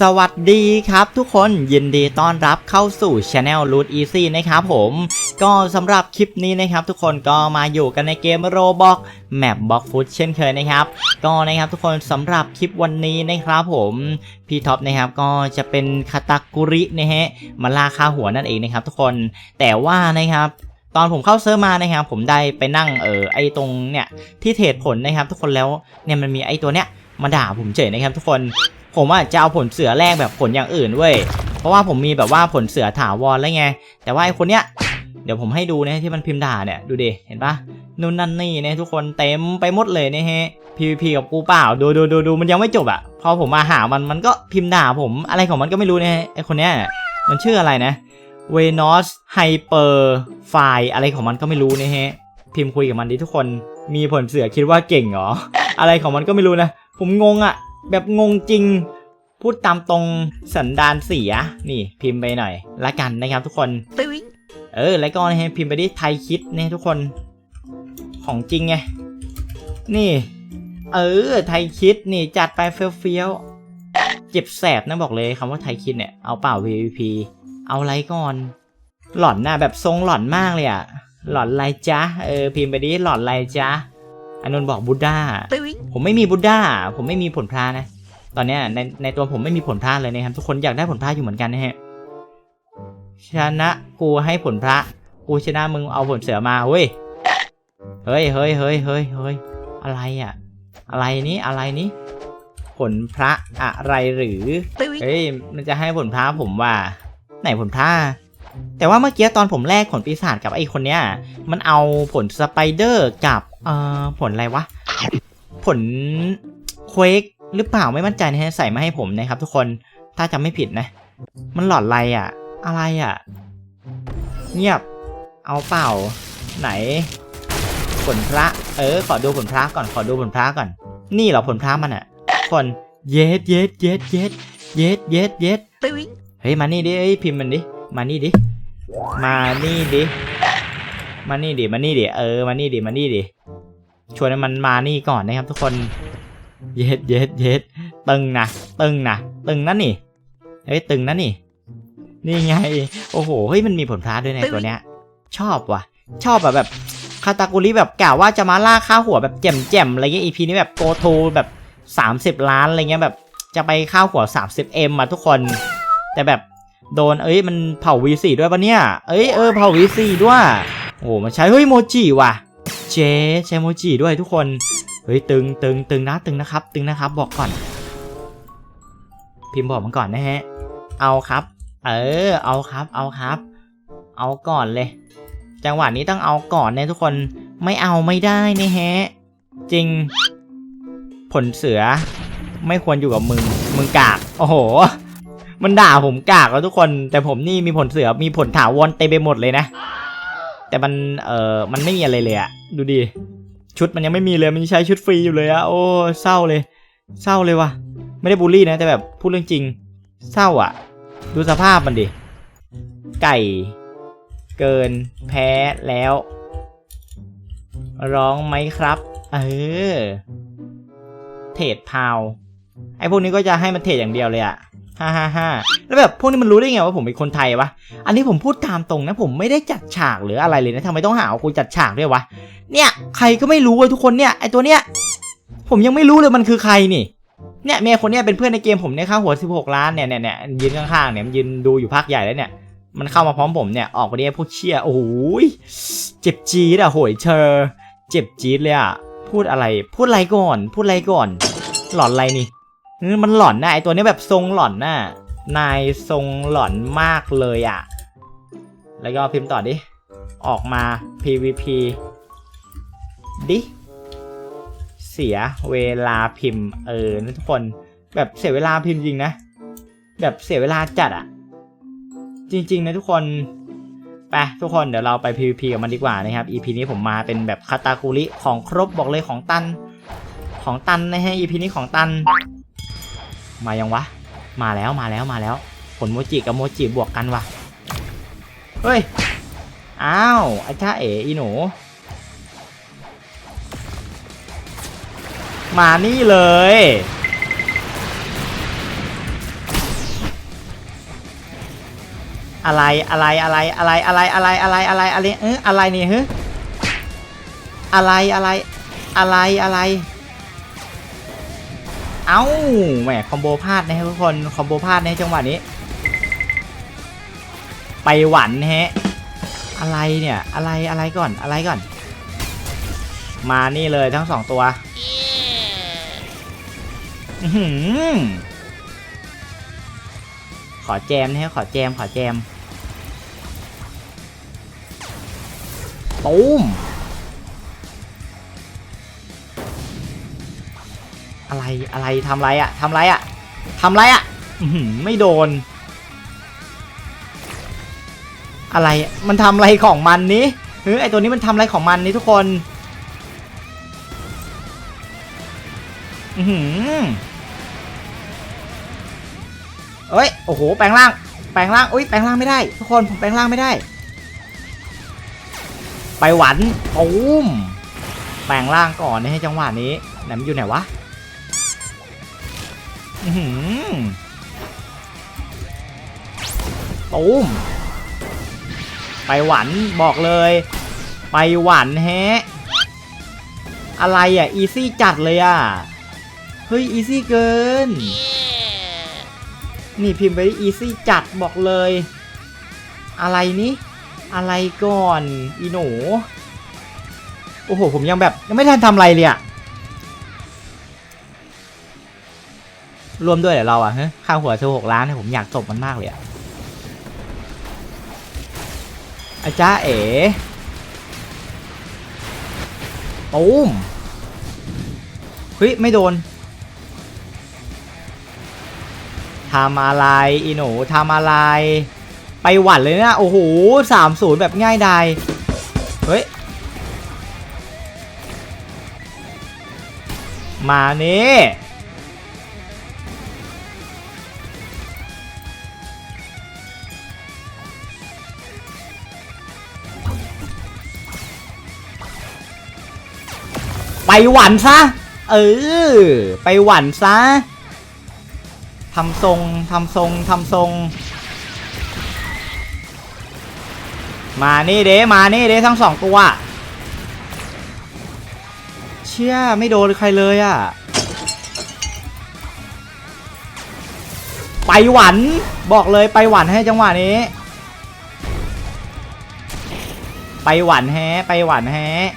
สวัสดีครับทุกคนยินดีต้อนรับเข้าสู่ Channel Root Easy นะครับผมก็สำหรับคลิปนี้นะครับ ทุกคนก็มาอยู่กันในเกม Roblox Map Box Food เช่นเคยนะครับก็นะครับทุกคนสำหรับคลิปวันนี้นะครับผมพี่ท็อปนะครับก็จะเป็นคาตากุรินะฮะมาล่าค่าหัวนั่นเองนะครับ ทุกคนแต่ว่านะครับตอนผมเข้าเซิร์ฟมานะครับผมได้ไปนั่งเออไอตรงเนี่ยที่เทรดผลนะครับ ทุกคนแล้วเนี่ยมันมีไอตัวเนี้ยมาด่าผมเฉยนะครับ ทุกคน ผมอะจะเอาผลเสือแรกแบบผลอย่างอื่นเว้ยเพราะว่าผมมีแบบว่าผลเสือถาวรแล้วไง แต่ว่าไอคนเนี้ยเดี๋ยวผมให้ดูนะที่มันพิมพ์ด่าเนี่ยดูดิเห็นปะนู่นนั่นนี่นะทุกคนเต็มไปหมดเลยนะฮะ PVP กับกูเปล่าดูดูดูดูมันยังไม่จบอะ พอผมมาหามันมันก็พิมพ์ด่าผมอะไรของมันก็ไม่รู้นะฮะไอคนเนี้ยมันชื่ออะไรนะเวนอสไฮเปอร์ไฟอะไรของมันก็ไม่รู้นะฮะพิมพ์คุยกับมันดิทุกคนมีผลเสือคิดว่าเก่งเหรออะไรของมันก็ไม่รู้นะ ผมงงอะ่ะ แบบงงจริง พูดตามตรงสันดานเสีย นี่พิมพ์ไปหน่อยละกันนะครับทุกคน Doing. เออแล้วก็นะฮะพิมพ์ไปที่ไทยคิดเนี่ยทุกคนของจริงไงนี่ เออไทยคิดนี่จัดไปเฟี้ยวๆเจ็บแสบนะบอกเลยคำว่าไทยคิดเนี่ยเอาเปล่า VVP เอาอะไรก่อน หลอนน่ะแบบทรงหลอนมากเลยอะหลอนอะไรจ๊ะเออพิมพ์ไปดิหลอนอะไรจ๊ะ อานนท์บอกบุดด้า Doing. ผมไม่มีบุดด้า ผมไม่มีผลพลานะ ตอนเนี้ยในในตัวผมไม่มีผลพลาเลยนะครับ ทุกคนอยากได้ผลพลาอยู่เหมือนกันนะฮะ ชนะกูให้ผลพระ กูชนะมึงเอาผลเสือมาเว้ย เฮ้ยเฮ้ยเฮ้ยเฮ้ยเฮ้ยอะไรอะ อะไรนี้อะไรนี้ ผลพระอะไรหรือ Doing. เฮ้ย มันจะให้ผลพระผมว่า ไหนผลพระแต่ว่าเมื่อกี้ตอนผมแลกผลปีศาจกับไอ้คนเนี้ย มันเอาผลสไปเดอร์กับ เอ่อผลอะไรวะ ผลเควกหรือเปล่าไม่มั่นใจนะฮะใส่มาให้ผมนะครับ ทุกคนถ้าจำไม่ผิดนะ มันหลอดอะไรอะ อะไรอะ เงียบเอาเปล่า ไหน ผลพระ เออ ขอดูผลพระก่อนขอดูผลพระก่อน นี่เหรอผลพระมันอะคนเย็ดเย็ดเย็ดเย็ดเย็ดเย็ดเย็ด Doing. เฮ้ยมานี่ดิเอ้ยพิมพ์มันดิมานี่ดิมานี่ดิ มานี่ดิมานี่ดิเออมานี่ดิมานี่ดิชวนให้มันมานี่ก่อนนะครับ ทุกคนเย็ดเย็ดเย็ดตึงนะตึงนะตึงนั่นนี่เฮ้ยตึงนั่นนี่ นี่ไง โอ้โหเฮ้ยมันมีผลพลาดด้วยในตัวเนี้ย ชอบว่ะ ชอบแบบแบบคาตากุริแบบกล่าวว่าจะมาล่าค่าหัวแบบแจ่มๆอะไรเงี้ย EP นี้แบบโกโทแบบ 30 ล้านอะไรเงี้ยแบบจะไปค่าหัว 30M อะทุกคน แต่แบบโดนเอ้ยมันเผา V4 ด้วยปะเนี่ย เอ้ยเออเผา V4 ด้วย โอ้โหมันใช้เฮ้ยโมจิว่ะ เจ๊ใช้โมจิด้วยทุกคน เฮ้ยตึงตึงตึงนะตึงนะครับ ตึงนะครับบอกก่อน พิมพ์บอกมันก่อนนะฮะ เอาครับ เออ เอาครับ เอาครับ เอาก่อนเลย จังหวะนี้ต้องเอาก่อนนะทุกคนไม่เอาไม่ได้นะฮะ จริง ผลเสือ ไม่ควรอยู่กับมึง มึงกาก โอ้โห มันด่าผมกากแล้วทุกคน แต่ผมนี่มีผลเสือมีผลถาวรเต็มไปหมดเลยนะ แต่มันเออมันไม่มีอะไรเลยอะดูดิชุดมันยังไม่มีเลยมันใช้ชุดฟรีอยู่เลยอะโอ้เศร้าเลย เศร้าเลยว่ะ ไม่ได้บูลลี่นะแต่แบบพูดเรื่องจริง เศร้าอะดูสภาพมันดิ ไก่ เกินแพ้แล้ว ร้องไหมครับ เออ เทรดพาว ไอ้พวกนี้ก็จะให้มันเทรดอย่างเดียวเลยอะ ฮ่าฮ่าฮ่าแล้วแบบพวกนี้มันรู้ได้ไงว่าผมเป็นคนไทยวะ อันนี้ผมพูดตามตรงนะผมไม่ได้จัดฉากหรืออะไรเลยนะทำไมต้องหาว่ากูจัดฉากด้วยวะ เนี่ยใครก็ไม่รู้เลยทุกคนเนี่ยไอตัวเนี้ยผมยังไม่รู้เลยมันคือใครนี่เนี่ยเมียคนเนี้ยเป็นเพื่อนในเกมผมเนี่ยค่าหัว 16 ล้านเนี่ยเนี่ยเนี่ยยืนข้างๆเนี่ยยืนดูอยู่ภาคใหญ่แล้วเนี่ย มันเข้ามาพร้อมผมเนี่ยออกมาเนี่ยพวกเชี่ยโอ้โหยเจ็บจี๊ดอะโหยเชอเจ็บจี๊ดเลยอะพูดอะไร พูดอะไรก่อน พูดอะไรก่อน หลอนอะไรนี่ มันหลอนนะไอตัวนี้แบบทรงหลอนน่ะนายทรงหลอนมากเลยอะแล้วก็พิมพ์ต่อดิ ออกมา PVP ดิ เสียเวลาพิมพ์ เออนะทุกคน แบบเสียเวลาพิมพ์จริงนะ แบบเสียเวลาจัดอะ จริง ๆ นะทุกคน ไปทุกคนเดี๋ยวเราไป PVP กับมันดีกว่านะครับ EP นี้ผมมาเป็นแบบคาตาคุริของครบบอกเลยของตัน ของตันนะฮะ EP นี้ของตัน มายังวะ มาแล้วมาแล้วมาแล้ว ผลโมจิกับโมจิบวกกันวะเฮ้ย อ้าวไอ้ช่าเอ๋อีหนู มานี่เลย อะไรอะไรอะไรอะไรอะไรอะไรอะไรอะไรอะไรเอออะไรนี่ฮ้อะไรอะไรอะไรอะไร เอ้าแหมคอมโบพลาดนะฮะทุกคนคอมโบพลาดในจังหวะนี้ ไปหวันฮะอะไรเนี่ยอะไรอะไรก่อนอะไรก่อน มานี่เลยทั้งสองตัวหือขอแจมนะฮะขอแจมขอแจม ตูม อะไรอะไรทำไรอะทำไรอะทำไรอะไม่โดน อะไรมันทำอะไรของมันนี้เฮ้ยไอตัวนี้มันทำอะไรของมันนี่ทุกคนอือหือเอ้ยโอ้โหแปลงร่าง แปลงร่างอุ้ยแปลงร่างไม่ได้ ทุกคนผมแปลงร่างไม่ได้ ไปหวันตูมแปลงร่างก่อนนให้จังหวะนี้ไหนมันอยู่ไหนวะ ตูมไปหวันบอกเลย ไปหวันแฮะ อะไรอะ อีซี่จัดเลยอะ เฮ้ย อีซี่เกิน นี่พิมพ์ไปอีซี่จัดบอกเลย อะไรนี้อะไรก่อน อีหนู โอ้โห ผมยังแบบ ยังไม่ทันทำอะไรเลยอะ รวมด้วยเหรอเราอะฮะค่าหัวเธอหกล้านเนี่ยผมอยากตบมันมากเลยอะอาจ้าเอ๋ตูมเฮ้ยไม่โดนทำอะไรอีหนูทำอะไร ไปหวั่นเลยนะโอ้โหสามศูนย์แบบง่ายดายเฮ้ย มาเนี่ หวันซะ เออ ไปหวันซะทำทรงทำทรงทำทรง มานี่เด้มานี่เด้ทั้งสองตัวเชี่ยไม่โดนใครเลยอะ่ะ ไปหวันบอกเลยไปหวันให้จังหวะนี้ ไปหวันแฮะไปหวันแฮะ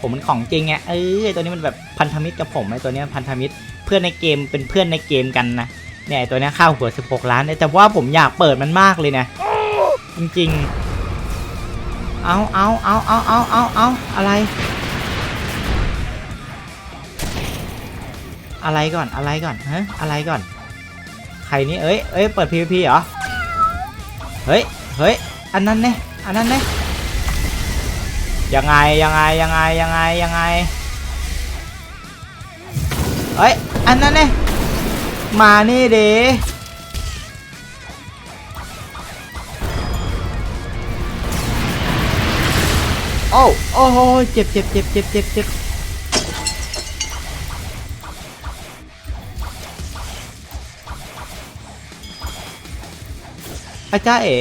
ผมมันของจริงไงเออไอ้ตัวนี้มันแบบพันธมิตรกับผมไอ้ตัวนี้พันธมิตรเพื่อนในเกมเป็นเพื่อนในเกมกันนะเนี่ยตัวนี้ข้าวหัว 16 ล้านแต่ว่าผมอยากเปิดมันมากเลยนะจริงๆเอาเอาเอาเอาเอาเอาเอาอะไร อะไรก่อนอะไรก่อนฮะอะไรก่อน ใครนี่เอ้ยเอ้ยเปิด PVP เหรอเฮ้ยเฮ้ยอันนั้นเนี่ยอันนั้นเนี่ย ยังไงยังไงยังไงยังไงยังไงเอ้ยอันนั้นเนี่ยมานี่เดโอ้โอ้โหเจ็บเจ็บเจ็บเจ็บเจ็บเจ็บอาจารย์เอ๋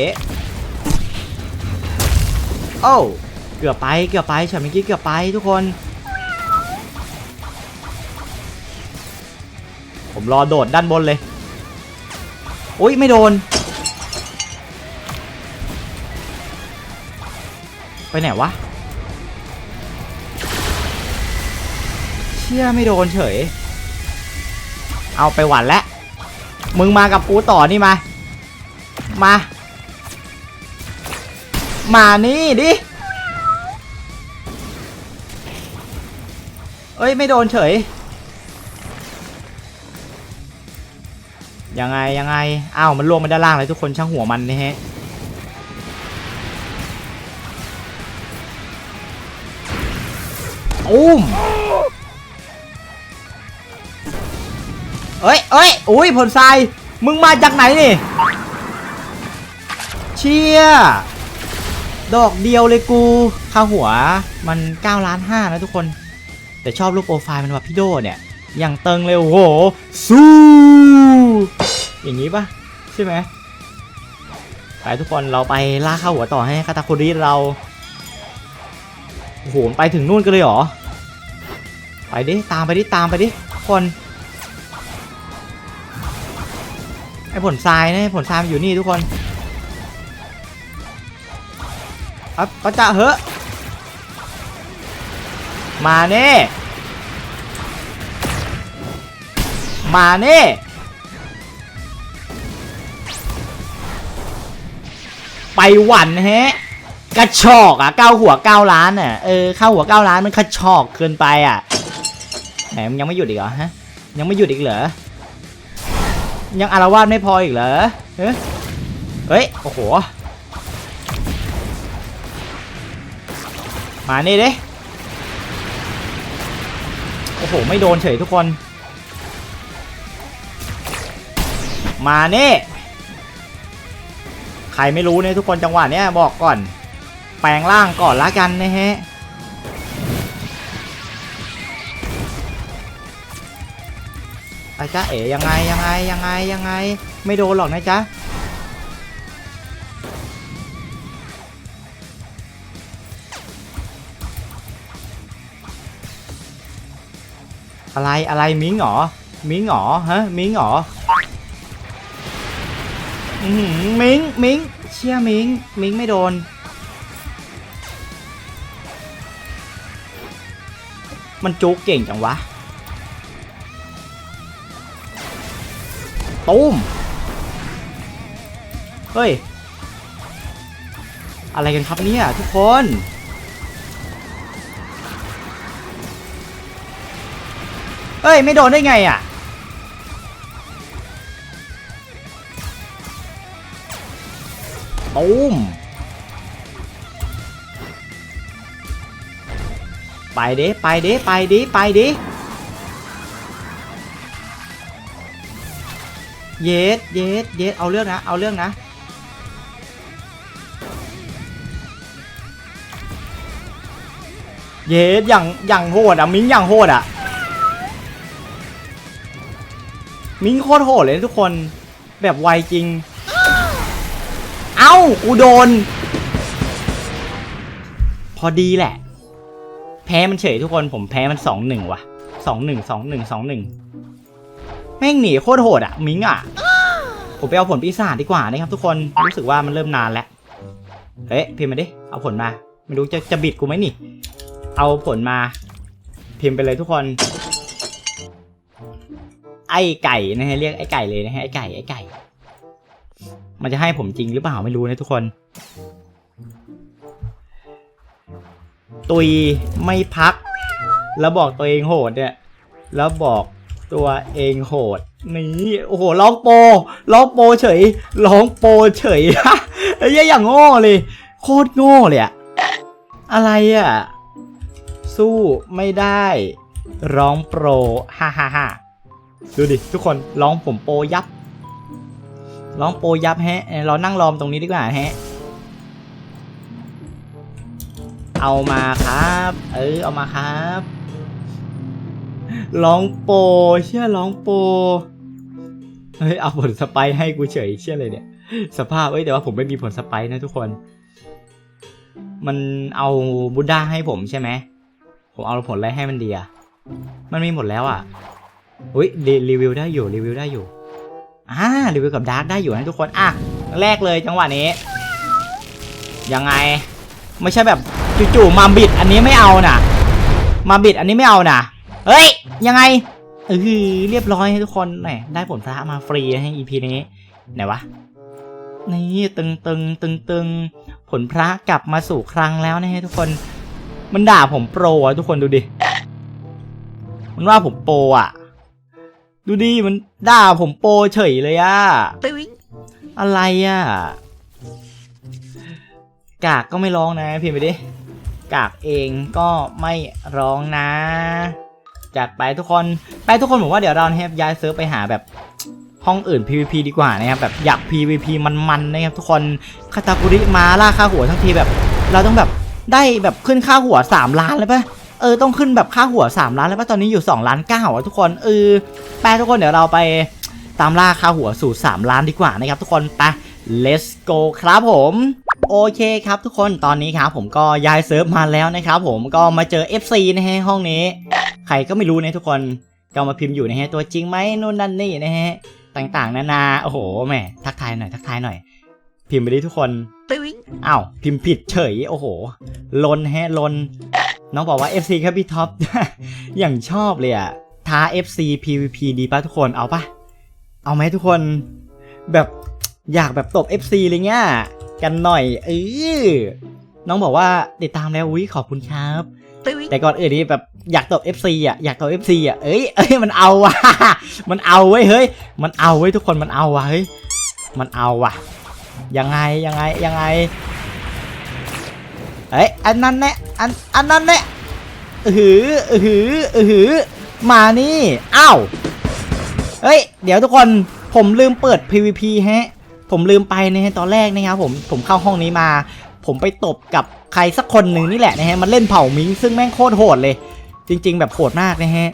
โอ้ เกือบไปเกือบไปช็อตเมื่อกี้เกือบไปทุกคน ผมรอโดดด้านบนเลยอุ้ยไม่โดน ไปไหนวะ เชี่ยไม่โดนเฉย เอาไปหวันแล้วมึงมากับกูต่อนี่มา มา มานี่ดิ เอ้ย ไม่โดนเฉย ยังไง ยังไง อ้าว มันลงมาด้านล่างเลยทุกคนช่างหัวมันนี่ฮะ อุ้มเอ้ยเอ้ยอุ้ยผลทราย มึงมาจากไหนนี่ เชี่ย ดอกเดียวเลยกูค่าหัวมัน9ล้าน5นะทุกคน แต่ชอบรูปโปรไฟล์มันว่าพี่โดเนี่ยอย่างเติงเลยโหสู้อย่างนี้ปะใช่ไหมไปทุกคนเราไปล่าข้าหัวต่อให้คาตาคุริเราโอ้โหไปถึงนู่นกันเลยเหรอไปดิตามไปดิตามไปดิทุกคนไอ้ผลทรายนะผลทรายอยู่นี่ทุกคนครับก็จะเหอะ มาเน่มาเน่ไปหวันแฮะกระชอกอะเก้าหัวเก้าล้านอะเออเข้าหัวเก้าล้านมันกระชอกเกินไปอะไหนมันยังไม่หยุดอีกเหรอฮะยังไม่หยุดอีกเหรอยังอารวาสไม่พออีกเหรอเฮ้ยโอ้โหมานี่ดิ โอ้โห ไม่โดนเฉยทุกคน มาเน่ใครไม่รู้เนี่ยทุกคนจังหวะเนี้ยบอกก่อน แปลงร่างก่อนละกันนะฮะอาจ๊ะเอ๋ยังไงยังไงยังไงยังไง ไม่โดนหรอกนะจ๊ะ อะไรอะไรมิงหรอมิงหรอฮะมิงหรออื้อหือมิงมิงเชี่ยมิงมิงไม่โดน มันจุกเก่งจังวะตูมเฮ้ย อะไรกันครับเนี่ยทุกคน เฮ้ย ไม่โดนได้ไงอะ ตูม ไปดิไปดิไปดิไปดิเยสเยสเยสเอาเรื่องนะ เอาเรื่องนะเยสอย่างอย่างโหดอะ มิ้งอย่างโหดอะ มิงโคตรโหดเลยทุกคนแบบไวจริง เอ้า กูโดน พอดีแหละ แพ้มันเฉยทุกคนผมแพ้มันสองหนึ่งว่ะสองหนึ่งสองหนึ่งสองหนึ่งแม่งหนีโคตรโหดอะ มิงอะ ผมไปเอาผลปีศาจดีกว่านะครับทุกคนรู้สึกว่ามันเริ่มนานแล้วเฮ้ยพิมพ์มาดิ เอาผลมา ไม่รู้จะจะบิดกูไหมนี่ เอาผลมา พิมพ์ไปเลยทุกคน ไอ้ไก่นะฮะเรียกไอ้ไก่เลยนะฮะไอ้ไก่ไอ้ไก่ มันจะให้ผมจริงหรือเปล่าไม่รู้นะทุกคน ตุยไม่พัก แล้วบอกตัวเองโหดเนี่ย แล้วบอกตัวเองโหดนี่โอ้โหร้องโปรร้องโปรเฉยร้องโปรเฉยไอ้เหี้ยอย่างโง่เลย โคตรโง่เลยอะอะไรอะสู้ไม่ได้ ร้องโปรฮ่าฮ่าฮ่า ดูดิทุกคนร้องผมโปรยับร้องโปรยับแฮะ เรานั่งรอมตรงนี้ดีกว่าแฮะ เอามาครับ เออเอามาครับร้องโปรเชื่อร้องโปรเฮ้ยเอาผลสไปให้กูเฉยเชื่อเลยเนี่ย สภาพเอ้ยแต่ว่าผมไม่มีผลสไปนะทุกคน มันเอาบูด้าให้ผมใช่ไหมผมเอาผลอะไรให้มันดีอะมันมีหมดแล้วอะ อุ้ยรีรีวิวได้อยู่รีวิวได้อยู่อ่ารีวิวกับดาร์กได้อยู่นะทุกคนอะแรกเลยจังหวะนี้ ยังไงไม่ใช่แบบจู่ๆมาบิดอันนี้ไม่เอาน่ะมาบิดอันนี้ไม่เอาน่ะเฮ้ยยังไงเออเรียบร้อยทุกคนแหมได้ผลพระมาฟรีให้ EP นี้ไหนวะนี่ตึงตึงตึงตึงผลพระกลับมาสู่ครั้งแล้วนะฮะทุกคน มันด่าผมโปรอะทุกคนดูดิ มันว่าผมโปรอะ ดูดิมันด่าผมโปรเฉยเลยอะอะไรอะกากก็ไม่ร้องนะพิมพ์ไปดิกากเองก็ไม่ร้องนะ จัดไปทุกคนไปทุกคนผมว่าเดี๋ยวเรานะครับย้ายเซิร์ฟไปหาแบบห้องอื่น PVP ดีกว่านะครับแบบอยาก PVP มันๆนะครับทุกคนคาตากุริมาล่าค่าหัวทั้งทีแบบ เราต้องแบบได้แบบขึ้นค่าหัว 3 ล้านเลยปะ เออต้องขึ้นแบบค่าหัว 3 ล้านแล้วปะตอนนี้อยู่ 2 ล้านเก้าอะทุกคนเออไปทุกคนเดี๋ยวเราไปตามล่าค่าหัวสู่ 3 ล้านดีกว่านะครับทุกคนไป let's go ครับผมโอเคครับทุกคนตอนนี้ครับผมก็ย้ายเซิร์ฟมาแล้วนะครับผมก็มาเจอ FC นะฮะห้องนี้ ใครก็ไม่รู้นะทุกคนก็มาพิมพ์อยู่นะฮะตัวจริงไหมนู่นนั่นนี่นะฮะต่างๆ นานาโอ้โหแหมทักทายหน่อยทักทายหน่อย พิมพ์ไปดิทุกคนอ้าวพิมพ์ผิดเฉยโอ้โหลนแฮะลน น้องบอกว่า FC ครับพี่ท็อป อย่างชอบเลยอะท้า FC PVP ดีป่ะทุกคนเอาปะเอาไหมทุกคน แบบอยากแบบตบ FC อะไรเงี้ยกันหน่อยเออน้องบอกว่าติดตามแล้วอุ้ยขอบคุณครับ แต่ก่อนอื่นนี่แบบอยากตบ FC อะอยากตบ FC อะเอ้ยเอ้ยมันเอาว่ะมันเอาเว้ยเฮ้ยมันเอาเว้ยทุกคนมันเอาว่ะเฮ้ยมันเอาว่ะยังไงยังไงยังไง เอ้ยอันนั้นแน่อันอันนั้นแน่หือหือหือมานี่อ้าวเฮ้ย เดี๋ยวทุกคนผมลืมเปิด PVP ฮะ ผมลืมไปนะฮะตอนแรกนะครับผมผมเข้าห้องนี้มา ผมไปตบกับใครสักคนหนึ่งนี่แหละนะฮะมันเล่นเผามิงซึ่งแม่งโคตรโหดเลย จริง ๆ แบบโหดมากนะฮะ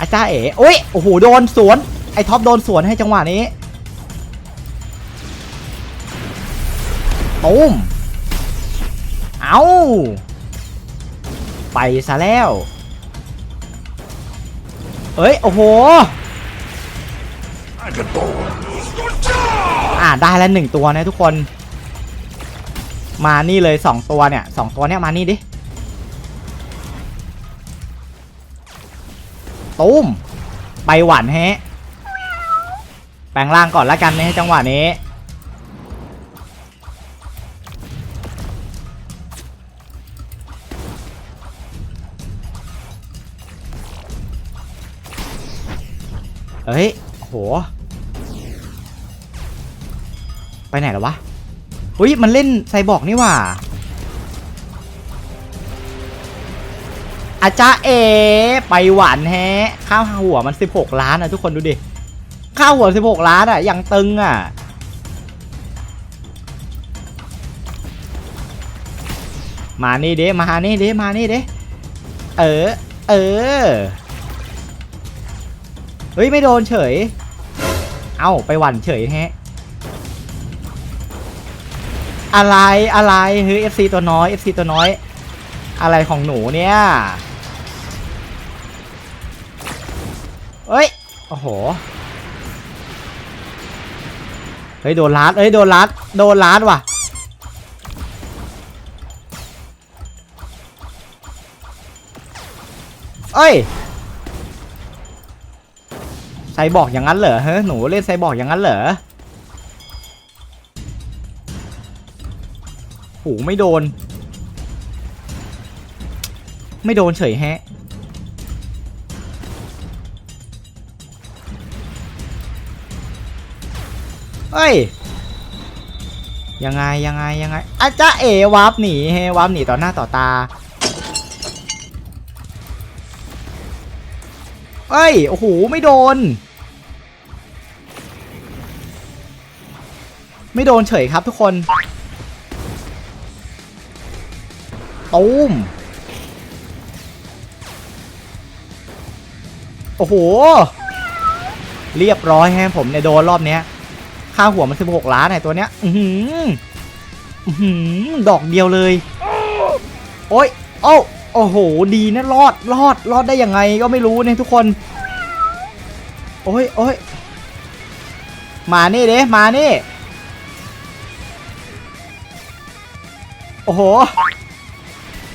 อาจารย์เอ๋โอ้ยโอ้โหโดนสวนไอ้ท็อปโดนสวนให้จังหวะนี้ ตูมเอาไปซะแล้ว เอ้ย โอ้โห อ่าได้แล้วหนึ่งตัวนะทุกคน มานี่เลยสองตัวเนี่ยสองตัวเนี่ยมานี่ดิตูมไปหวานแฮะ แปลงร่างก่อนละกันในจังหวะนี้ เฮ้ยโห ไปไหนแล้ววะอุ้ยมันเล่นไซบอร์กนี่ว่าอาจารย์เอ ไปหวานแฮะข้าวหัวมัน 16 ล้านอะทุกคนดูดิข้าวหัว 16 ล้านอะอย่างตึงอะมานี่เด้มานี่เด้มานี่เด้เออ เออ เฮ้ย ไม่โดนเฉย เอ้า ไปหวั่นเฉยแฮะ อะไรอะไรเฮ้ย FC ตัวน้อย FC ตัวน้อย อะไรของหนูเนี่ยเฮ้ย โอ้โห เฮ้ย โดนลัดเฮ้ย โดนลัดโดนลัดว่ะเอ้ย ซบอกอย่างนั้นเหรอเฮ้หนูเล่นไซบอกอย่างนั้นเหรอโหไม่โดน ไม่โดนเฉยแฮะเฮ้ย ยังไงยังไงยังไงอาจ้าเอวาร์ปหนีเฮวาร์ปหนีต่อหน้าต่อตาเอ้ย โอ้โห ไม่โดน ไม่โดนเฉยครับทุกคนตูมโอ้โห เรียบร้อยแฮะผมเนี่ยโดนรอบเนี้ย ค่าหัวมัน16ล้านไอตัวเนี้ย อือหืออื้อหือดอกเดียวเลย โอ้ย โอ้โอ้โห ดีนะรอด รอด รอดได้ยังไงก็ไม่รู้เนี่ยทุกคน โอ้ยโอ้ยมานี่เด้มานี่ โอ้โห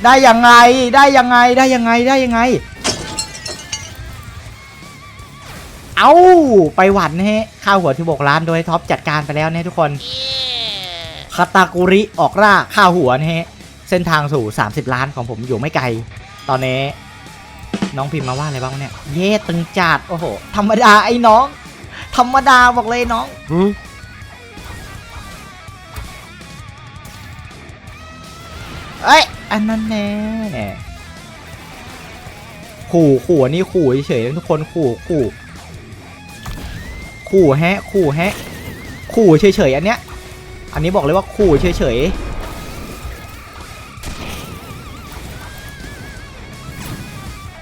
ได้ยังไง ได้ยังไง ได้ยังไง ได้ยังไง เอาไปหวันนะฮะข้าวหัวที่บกล้านโดยท็อปจัดการไปแล้วนะทุกคนคาตากุริออกล่าข้าวหัวนะฮะ เส้นทางสู่ 30 ล้านของผมอยู่ไม่ไกล ตอนนี้ น้องพิมพ์มาว่าอะไรบ้างวะเนี่ย เย่ตึงจัด โอ้โห ธรรมดาไอ้น้อง ธรรมดาบอกเลยน้อง เอ้ย อันนั้นแน่ขู่ขู่อันนี่ขู่เฉยๆทุกคนขู่ขู่ขู่แฮะขู่แฮะขู่เฉยๆอันเนี้ย อันนี้บอกเลยว่าขู่เฉยๆ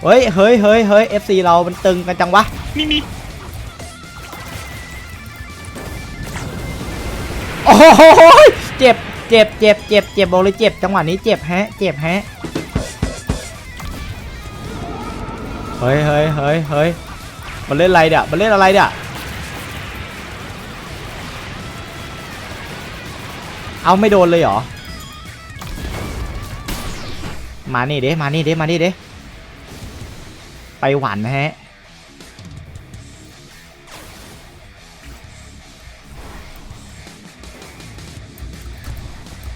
เฮ้ยเฮ้ยเฮ้ยเฮ้ย FC เรา มันตึงกันจังวะมีมีโอ้โหเจ็บ เจ็บเจ็บเจ็บเจ็บบอกเลยเจ็บจังหวะนี้เจ็บแฮะ เจ็บแฮะ เฮ้ยเฮ้ยเฮ้ยเฮ้ยมันเล่นอะไรเดี๋ยมันเล่นอะไรเดี๋ยเอาไม่โดนเลยเหรอ มานี่เด้มานี่เด้มานี่เด้ไปหวานนะฮะ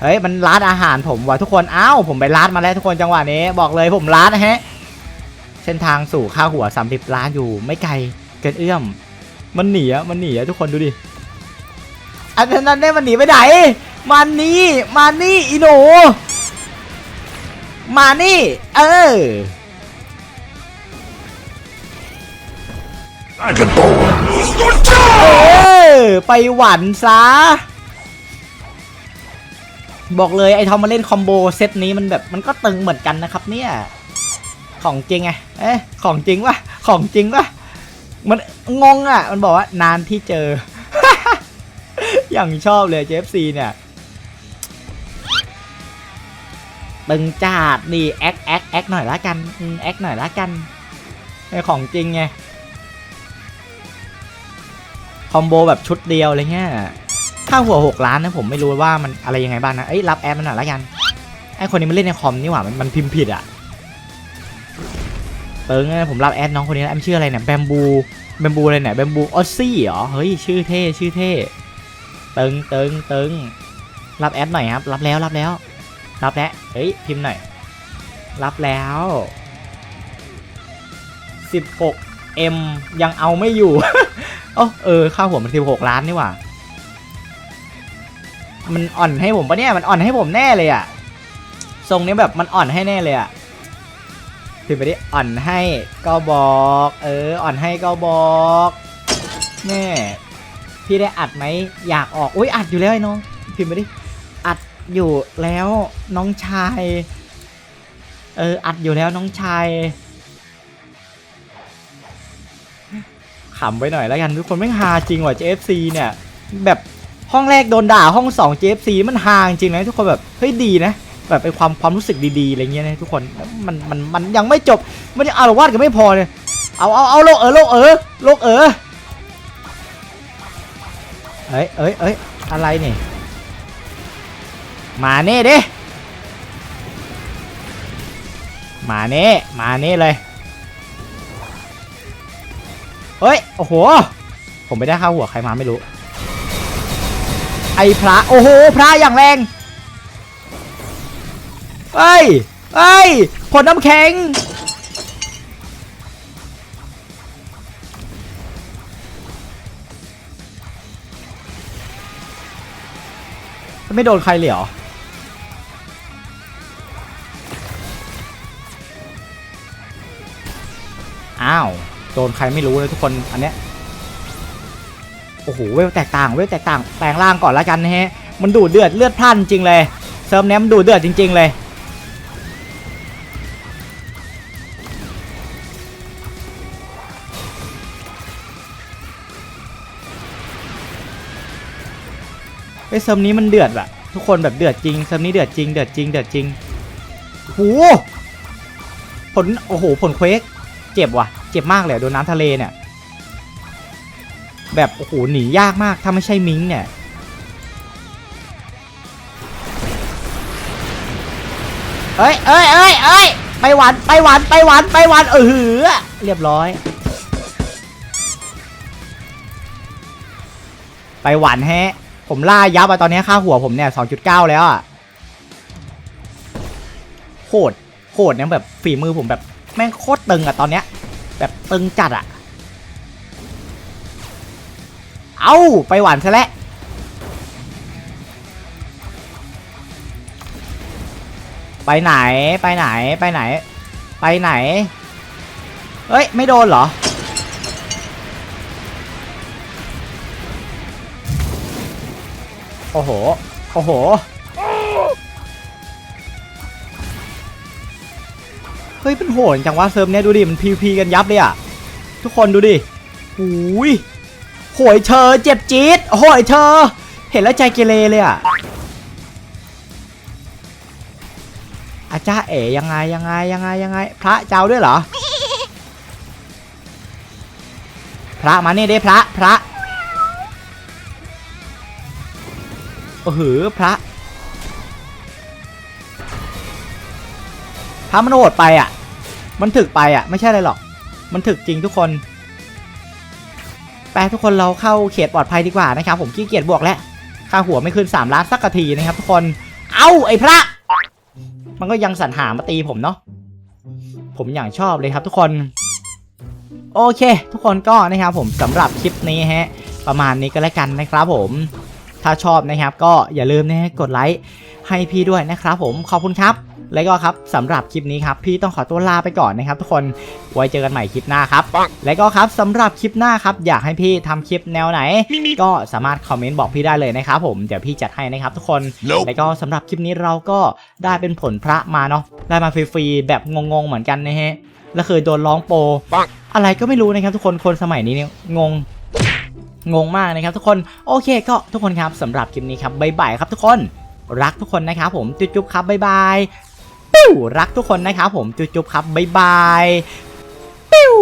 เฮ้ยมันร้านอาหารผมว่ะทุกคนอ้าวผมไปร้านมาแล้วทุกคนจังหวะนี้ บอกเลยผมร้านนะฮะเส้นทางสู่ค่าหัว30ล้านอยู่ไม่ไกลเกินเอื้อม มันหนีอะมันหนีอะทุกคนดูดิอันนั้นเนี่ยมันหนีไปไหนมันนี่มานี่อีหนูมานี่ เออเออไปหวันซะ บอกเลยไอทอมมาเล่นคอมโบเซตนี้มันแบบมันก็ตึงเหมือนกันนะครับเนี่ยของจริงไงเอ๊ะของจริงวะของจริงวะมันงงอะ มันบอกว่านานที่เจอ อย่างชอบเลย JFC เนี่ยตึงจัดนี่แอคแอคแอคหน่อยละกันแอคหน่อยละกันไอของจริงไงคอมโบแบบชุดเดียวอะไรเงี้ย ค่าหัว 6 ล้านนะผมไม่รู้ว่ามันอะไรยังไงบ้างนะเอ้ยรับแอดมันหน่อยละกันไอคนนี้มันเล่นในคอมนี่หว่ามันมันพิมพ์ผิดอะเติงนะผมรับแอดน้องคนนี้แล้วแอมชื่ออะไรเนี่ยแบมบูแบมบูอะไรเนี่ยแบมบูออซซี่เหรอเฮ้ยชื่อเท่ชื่อเท่เติงเติงเติงรับแอดหน่อยครับ รับแล้วรับแล้ว รับแล้วเฮ้ยพิมพ์หน่อย รับแล้ว 16M ยังเอาไม่อยู่เออเออค่าหัวมัน16 ล้านนี่หว่า มันอ่อนให้ผมปะเนี่ย มันอ่อนให้ผมแน่เลยอะทรงนี้แบบมันอ่อนให้แน่เลยอะพิมพ์ไปดิอ่อนให้ก็บอก เออ อ่อนให้ก็บอกแม่พี่ได้อัดไหมอยากออกอุ้ยอัดอยู่แล้วไอ้น้อง พิมพ์ไปดิอัดอยู่แล้วน้องชาย เอออัดอยู่แล้วน้องชายขำไปหน่อยแล้วกันทุกคนไม่ฮาจริงว่ะ JFC เนี่ยแบบ ห้องแรกโดนด่าห้องสอง JFC มันฮางจริงนะทุกคนแบบเฮ้ยดีนะแบบเป็นความความรู้สึกดีๆอะไรเงี้ยนะทุกคนมันมันมันยังไม่จบมันยังอารวาสกันไม่พอเลยเอาเอาเอาโลกเออโลกเออโลกเออเอ้ยเอ้ยเอ้ยอะไรนี่มาเน่เด้มาเน่มาเน่เลยเฮ้ยโอ้โหผมไม่ได้ข้าหัวใครมาไม่รู้ ไอ้พระโอ้โหพระอย่างแรงเอ้ยเอ้ยผลน้ำแข็งไม่โดนใครเลยเหรออ้าว โดนใครไม่รู้เลยทุกคนอันเนี้ย โอ้โหเวลแตกต่างเวลแตกต่างแปลงร่างก่อนละกันนะฮะมันดูดเดือดเลือดพล่านจริงเลยเซิร์ฟเนี้ยมันดูดเดือดจริง ๆเลยไอ้เซิร์ฟนี้มันเดือดอะทุกคนแบบเดือดจริงเซิร์ฟนี้เดือดจริงเดือดจริงเดือดจริงโอ้โหผลโอ้โหผลเควกเจ็บว่ะ เจ็บมากเลยโดนน้ำทะเลเนี่ย แบบโอ้โหหนียากมากถ้าไม่ใช่มิงเนี่ยเอ้ยเอ้ยเอ้ยเอ้ยไปหวานไปหวานไปหวานไปหวานเออหือเรียบร้อย ไปหวานแฮะ ผมล่ายับอะตอนนี้ค่าหัวผมเนี่ย 2.9 แล้วอะโหดโหดเนี่ยแบบฝีมือผมแบบแม่งโคตรตึงอะตอนเนี้ย แบบตึงจัดอะ เอาไปหวานซะแล้วไปไหนไปไหนไปไหน ไปไหน เฮ้ย ไม่โดนเหรอ โอ้โห โอ้โห เฮ้ยเป็นโหดจังวะเซิร์ฟเนี้ยดูดิ มันพีพีกันยับเลยอะทุกคนดูดิหูย โหยเธอเจ็บจี๊ดโหยเธอ เห็นแล้วใจเกเรเลยอะอาจารย์เอ๋ยังไงยังไงยังไงยังไง พระเจ้าด้วยเหรอ พระมาเนี่ยได้พระพระโอ้โหพระ พระมันโหดไปอะ มันถึกไปอะ ไม่ใช่อะไรหรอก มันถึกจริงทุกคน ไปทุกคนเราเข้าเขตปลอดภัยดีกว่านะครับ ผมขี้เกียจบวกแล้วค่าหัวไม่ขึ้น 3 ล้านสักกะทีนะครับทุกคน เอ้าไอ้พระ มันก็ยังสรรหามาตีผมเนาะ ผมอย่างชอบเลยครับทุกคน โอเค ทุกคนก็นะครับผมสำหรับคลิปนี้ฮะ ประมาณนี้ก็แล้วกันนะครับผม ถ้าชอบนะครับก็อย่าลืมนะฮะกดไลค์ ให้พี่ด้วยนะครับผมขอบคุณครับ แล้วก็ครับสำหรับคลิปนี้ครับพี่ต้องขอตัวลาไปก่อนนะครับ ทุกคนไว้เจอกันใหม่คลิปหน้าครับ แล้วก็ครับสำหรับคลิปหน้าครับอยากให้พี่ทำคลิปแนวไหน ก็สามารถคอมเมนต์บอกพี่ได้เลยนะครับผมเดี๋ยวพี่จัดให้นะครับทุกคน Nope. แล้วก็สำหรับคลิปนี้เราก็ได้เป็นผลพระมาเนาะได้มาฟรีๆแบบงงๆเหมือนกันนะฮะแล้วเคยโดนร้องโปรปังอะไรก็ไม่รู้นะครับทุกคนคนสมัยนี้เนี่ยงงงงมากนะครับทุกคนโอเคก็ทุกคนครับสำหรับคลิปนี้ครับบ๊ายบายครับทุกคน รักทุกคนนะครับผมจุ๊บๆครับบ๊ายบายปิ้วรักทุกคนนะครับผมจุ๊บๆครับบ๊ายบายปิ้ว